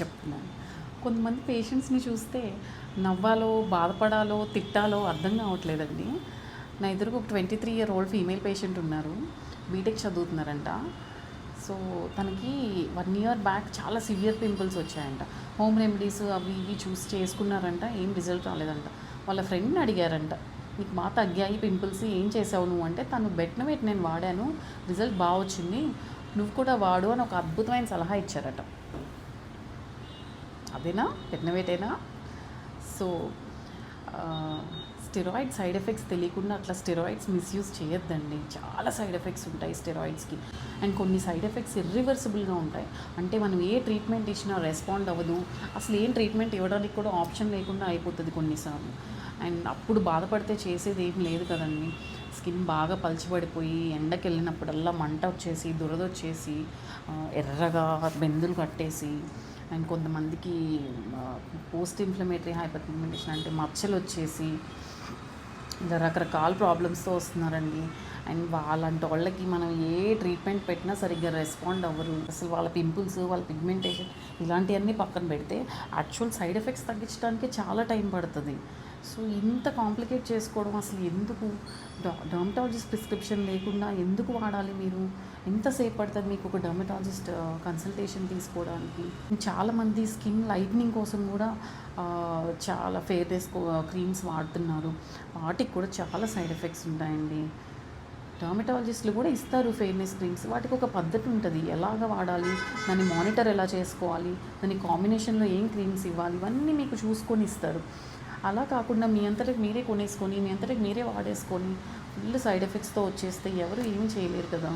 చెప్తున్నాను. కొంతమంది పేషెంట్స్ని చూస్తే నవ్వాలో బాధపడాలో తిట్టాలో అర్థం కావట్లేదండి. నా ఎదురుకు ఒక twenty three year old female patient ఉన్నారు. బీటెక్ చదువుతున్నారంట. సో తనకి వన్ ఇయర్ బ్యాక్ చాలా సివియర్ పింపుల్స్ వచ్చాయంట. హోమ్ రెమెడీస్ అవి ఇవి చూసి చేసుకున్నారంట. ఏం రిజల్ట్ రాలేదంట. వాళ్ళ ఫ్రెండ్ని అడిగారంట. నీకు బాగా తగ్గాయి పింపుల్స్ ఏం చేసావు నువ్వు? అంటే తను బెట్నవేట్ నేను వాడాను. రిజల్ట్ బాగా వచ్చింది నువ్వు కూడా వాడు అని ఒక అద్భుతమైన సలహా ఇచ్చారట. అదేనా? బెట్నవేటేనా సో స్టెరాయిడ్ సైడ్ ఎఫెక్ట్స్ తెలియకుండా అట్లా స్టెరాయిడ్స్ మిస్యూజ్ చేయొద్దండి. చాలా సైడ్ ఎఫెక్ట్స్ ఉంటాయి స్టెరాయిడ్స్కి. అండ్ కొన్ని సైడ్ ఎఫెక్ట్స్ ఇర్రివర్సిబుల్గా ఉంటాయి. అంటే మనం ఏ ట్రీట్మెంట్ ఇచ్చినా రెస్పాండ్ అవ్వదు. అసలు ఏం ట్రీట్మెంట్ ఇవ్వడానికి కూడా ఆప్షన్ లేకుండా అయిపోతుంది కొన్నిసార్లు. అండ్ అప్పుడు బాధపడితే చేసేది ఏం లేదు కదండి. స్కిన్ బాగా పలిచిపడిపోయి ఎండకి వెళ్ళినప్పుడల్లా మంట వచ్చేసి దురద వచ్చేసి ఎర్రగా బెందులు కట్టేసి అండ్ కొంతమందికి పోస్ట్ ఇన్ఫ్లమేటరీ హైపర్ పిగ్మెంటేషన్ అంటే మచ్చలు వచ్చేసి ఇలా రకరకాల ప్రాబ్లమ్స్తో వస్తున్నారండి. అండ్ వాళ్ళంటి వాళ్ళకి మనం ఏ ట్రీట్మెంట్ పెట్టినా సరిగ్గా రెస్పాండ్ అవ్వరు. అసలు వాళ్ళ పింపుల్స్ వాళ్ళ పిగ్మెంటేషన్ ఇలాంటివన్నీ పక్కన పెడితే యాక్చువల్ సైడ్ ఎఫెక్ట్స్ తగ్గించడానికి చాలా టైం పడుతుంది. సో ఇంత కాంప్లికేట్ చేసుకోవడం అసలు ఎందుకు? డర్మటాలజిస్ట్ ప్రిస్క్రిప్షన్ లేకుండా ఎందుకు వాడాలి మీరు? ఎంతసేపు పడుతుంది మీకు ఒక డర్మటాలజిస్ట్ కన్సల్టేషన్ తీసుకోవడానికి? చాలామంది స్కిన్ లైట్నింగ్ కోసం కూడా చాలా ఫేర్నెస్ క్రీమ్స్ వాడుతున్నారు. వాటికి కూడా చాలా సైడ్ ఎఫెక్ట్స్ ఉంటాయండి. డర్మటాలజిస్టులు కూడా ఇస్తారు ఫెయిర్నెస్ క్రీమ్స్. వాటికి ఒక పద్ధతి ఉంటుంది. ఎలాగ వాడాలి? దాన్ని మానిటర్ ఎలా చేసుకోవాలి? దాని కాంబినేషన్లో ఏం క్రీమ్స్ ఇవ్వాలి? ఇవన్నీ మీకు చూసుకొని ఇస్తారు. అలా కాకుండా మీ అంతటికి మీరే కొనేసుకొని మీ అంతటికి మీరే వాడేసుకొని ఫుల్ సైడ్ ఎఫెక్ట్స్తో వచ్చేస్తే ఎవరు ఏమీ చేయలేరు కదా.